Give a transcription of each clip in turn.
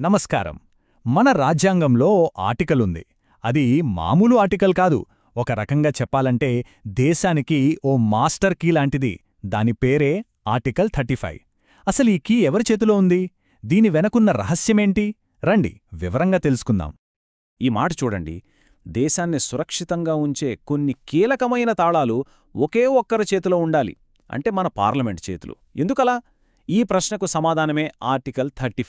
నమస్కారం. మన రాజ్యాంగంలో ఓ ఆర్టికల్ ఉంది అది మామూలు ఆర్టికల్ కాదు. ఒక రకంగా చెప్పాలంటే దేశానికి ఓ మాస్టర్ కీ లాంటిది. దాని పేరే ఆర్టికల్ థర్టీ అసలు ఈ కీ ఎవరి చేతిలో ఉంది? దీని వెనకున్న రహస్యమేంటి? రండి వివరంగా తెలుసుకుందాం. ఈ మాట చూడండి. దేశాన్ని సురక్షితంగా ఉంచే కొన్ని కీలకమైన తాళాలు ఒకే ఒక్కరి చేతిలో ఉండాలి. అంటే మన పార్లమెంట్ చేతులు. ఎందుకలా? ఈ ప్రశ్నకు సమాధానమే ఆర్టికల్ థర్టీ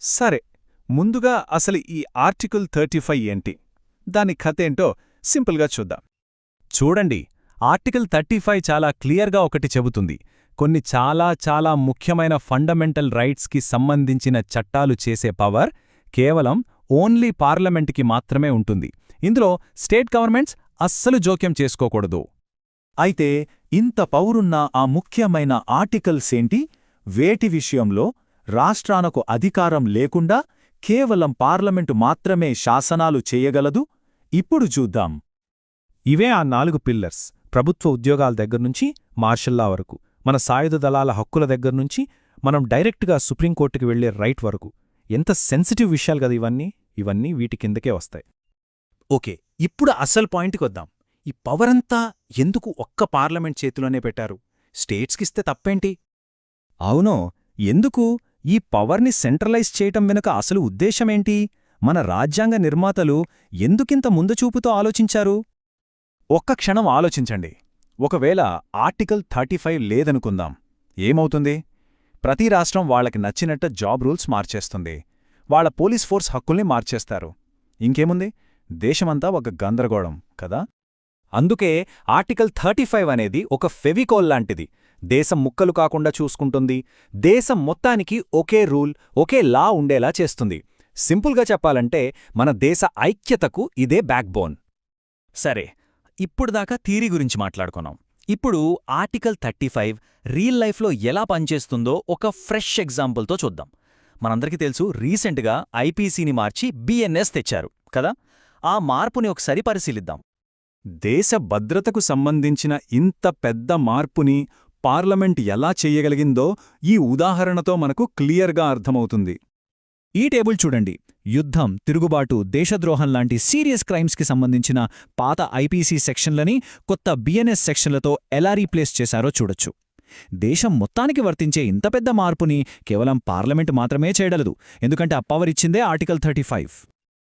సరే ముందుగా అసలు ఈ ఆర్టికల్ థర్టీ ఫైవ్ ఏంటి? దాని కథేంటో సింపుల్గా చూద్దాం. చూడండి ఆర్టికల్ థర్టీ చాలా క్లియర్గా ఒకటి చెబుతుంది. కొన్ని చాలా చాలా ముఖ్యమైన ఫండమెంటల్ రైట్స్కి సంబంధించిన చట్టాలు చేసే పవర్ కేవలం ఓన్లీ పార్లమెంట్కి మాత్రమే ఉంటుంది. ఇందులో స్టేట్ గవర్నమెంట్స్ అస్సలు జోక్యం చేసుకోకూడదు. అయితే ఇంత పౌరున్న ఆ ముఖ్యమైన ఆర్టికల్స్ ఏంటి? వేటి విషయంలో? రాష్ట్రానకు అధికారం లేకుండా కేవలం పార్లమెంటు మాత్రమే శాసనాలు చేయగలదు? ఇప్పుడు చూద్దాం. ఇవే ఆ నాలుగు పిల్లర్స్. ప్రభుత్వ ఉద్యోగాల దగ్గర్నుంచి మార్షల్లా వరకు మన సాయుధ దళాల హక్కుల దగ్గర్నుంచి మనం డైరెక్ట్గా సుప్రీంకోర్టుకి వెళ్ళే రైట్ వరకు. ఎంత సెన్సిటివ్ విషయాలు కదా ఇవన్నీ? ఇవన్నీ వీటి కిందకే వస్తాయి. ఓకే ఇప్పుడు అసలు పాయింట్కి వద్దాం. ఈ పవరంతా ఎందుకు ఒక్క పార్లమెంట్ చేతిలోనే పెట్టారు? స్టేట్స్కిస్తే తప్పేంటి? అవునో ఎందుకు? ఈ పవర్ని సెంట్రలైజ్ చేయటం వెనుక అసలు ఉద్దేశమేంటి? మన రాజ్యాంగ నిర్మాతలు ఎందుకింత ముందుచూపుతో ఆలోచించారు? ఒక్క క్షణం ఆలోచించండి. ఒకవేళ ఆర్టికల్ థర్టీ లేదనుకుందాం. ఏమవుతుంది? ప్రతి రాష్ట్రం వాళ్ళకి నచ్చినట్టు జాబ్ రూల్స్ మార్చేస్తుంది. వాళ్ళ పోలీస్ ఫోర్స్ హక్కుల్ని మార్చేస్తారు. ఇంకేముంది? దేశమంతా ఒక గందరగోళం కదా? అందుకే ఆర్టికల్ థర్టీ అనేది ఒక ఫెవికోల్ లాంటిది. దేశం ముక్కలు కాకుండా చూసుకుంటుంది. దేశం మొత్తానికి ఒకే రూల్ ఒకే లా ఉండేలా చేస్తుంది. సింపుల్గా చెప్పాలంటే మన దేశ ఐక్యతకు ఇదే బ్యాక్బోన్. సరే ఇప్పుడు దాకా థీరీ గురించి మాట్లాడుకున్నాం. ఇప్పుడు ఆర్టికల్ థర్టీ ఫైవ్ రియల్ లైఫ్లో ఎలా పనిచేస్తుందో ఒక ఫ్రెష్ ఎగ్జాంపుల్తో చూద్దాం. మనందరికీ తెలుసు రీసెంట్గా ఐపీసీని మార్చి బిఎన్ఎస్ తెచ్చారు కదా? ఆ మార్పుని ఒకసారి పరిశీలిద్దాం. దేశ భద్రతకు సంబంధించిన ఇంత పెద్ద మార్పుని పార్లమెంట్ ఎలా చెయ్యగలిగిందో ఈ ఉదాహరణతో మనకు క్లియర్గా అర్థమవుతుంది. ఈ టేబుల్ చూడండి. యుద్ధం తిరుగుబాటు దేశద్రోహం లాంటి సీరియస్ క్రైమ్స్కి సంబంధించిన పాత ఐపీసీ సెక్షన్లని కొత్త బిఎన్ఎస్ సెక్షన్లతో ఎలా రీప్లేస్ చేశారో చూడొచ్చు. దేశం మొత్తానికి వర్తించే ఇంత పెద్ద మార్పుని కేవలం పార్లమెంటు మాత్రమే చేయడలదు ఎందుకంటే ఆ పవర్ ఇచ్చిందే ఆర్టికల్ థర్టీ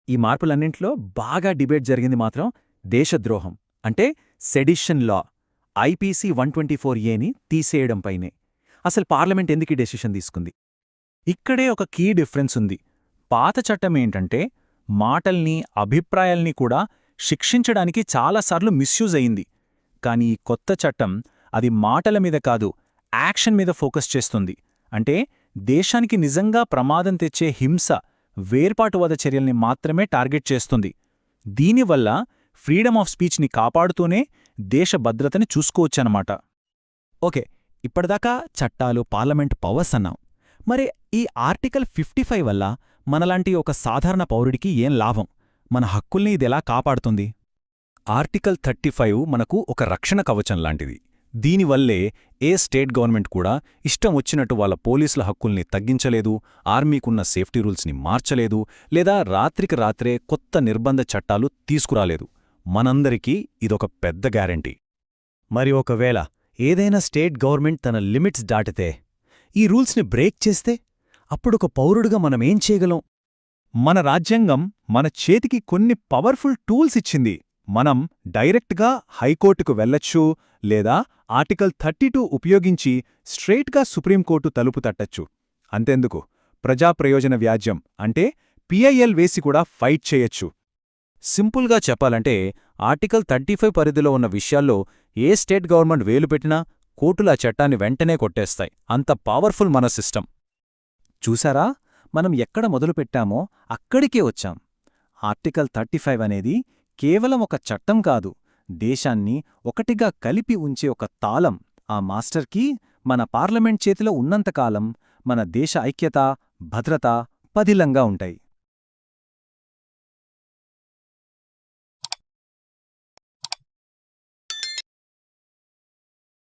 ఈ మార్పులన్నింటిలో బాగా డిబేట్ జరిగింది మాత్రం దేశద్రోహం అంటే sedition law. IPC one twenty four ఏని తీసేయడంపైనే అసలు పార్లమెంట్ ఎందుకు డెసిషన్ తీసుకుంది? ఇక్కడే ఒక కీ డిఫరెన్స్ ఉంది. పాత చట్టం ఏంటంటే మాటల్ని అభిప్రాయాల్ని కూడా శిక్షించడానికి చాలాసార్లు మిస్యూజ్ అయింది. కానీ ఈ కొత్త చట్టం అది మాటల మీద కాదు యాక్షన్ మీద ఫోకస్ చేస్తుంది. అంటే దేశానికి నిజంగా ప్రమాదం తెచ్చే హింస వేర్పాటువాద చర్యల్ని మాత్రమే టార్గెట్ చేస్తుంది. దీనివల్ల ఫ్రీడమ్ ఆఫ్ స్పీచ్ని కాపాడుతూనే దేశ భద్రతని చూసుకోవచ్చనమాట ఓకే ఇప్పటిదాకా చట్టాలు పార్లమెంట్ పవర్స్ అన్నాం. మరి ఈ ఆర్టికల్ ఫిఫ్టీ వల్ల మనలాంటి ఒక సాధారణ పౌరుడికి ఏం లాభం? మన హక్కుల్ని ఇదెలా కాపాడుతుంది? ఆర్టికల్ థర్టీ మనకు ఒక రక్షణ కవచం లాంటిది. దీనివల్లే ఏ స్టేట్ గవర్నమెంట్ కూడా ఇష్టం వచ్చినట్టు వాళ్ళ పోలీసుల హక్కుల్ని తగ్గించలేదు ఆర్మీకున్న సేఫ్టీ రూల్స్ని మార్చలేదు లేదా రాత్రికి రాత్రే కొత్త నిర్బంధ చట్టాలు తీసుకురాలేదు. మనందరికీ ఇదొక పెద్ద గ్యారంటీ. మరి ఒకవేళ ఏదైనా స్టేట్ గవర్నమెంట్ తన లిమిట్స్ దాటితే ఈ రూల్స్ని బ్రేక్ చేస్తే అప్పుడొక పౌరుడుగా మనమేం చేయగలం? మన రాజ్యాంగం మన చేతికి కొన్ని పవర్ఫుల్ టూల్స్ ఇచ్చింది. మనం డైరెక్ట్గా హైకోర్టుకు వెళ్ళొచ్చు లేదా ఆర్టికల్ థర్టీ టూ ఉపయోగించి స్ట్రెయిట్గా సుప్రీంకోర్టు తలుపు తట్టచ్చు. అంతెందుకు? ప్రజాప్రయోజన వ్యాజ్యం అంటే పిఐఎల్ వేసి కూడా ఫైట్ చేయొచ్చు. సింపుల్గా చెప్పాలంటే ఆర్టికల్ థర్టీ పరిధిలో ఉన్న విషయాల్లో ఏ స్టేట్ గవర్నమెంట్ వేలు పెట్టినా కోర్టులు ఆ చట్టాన్ని వెంటనే కొట్టేస్తాయి. అంత పవర్ఫుల్ మన సిస్టం చూసారా? మనం ఎక్కడ మొదలుపెట్టామో అక్కడికే వచ్చాం. ఆర్టికల్ థర్టీ అనేది కేవలం ఒక చట్టం కాదు. దేశాన్ని ఒకటిగా కలిపి ఉంచే ఒక తాళం. ఆ మాస్టర్కి మన పార్లమెంట్ చేతిలో ఉన్నంతకాలం మన దేశ ఐక్యత భద్రత పదిలంగా ఉంటాయి.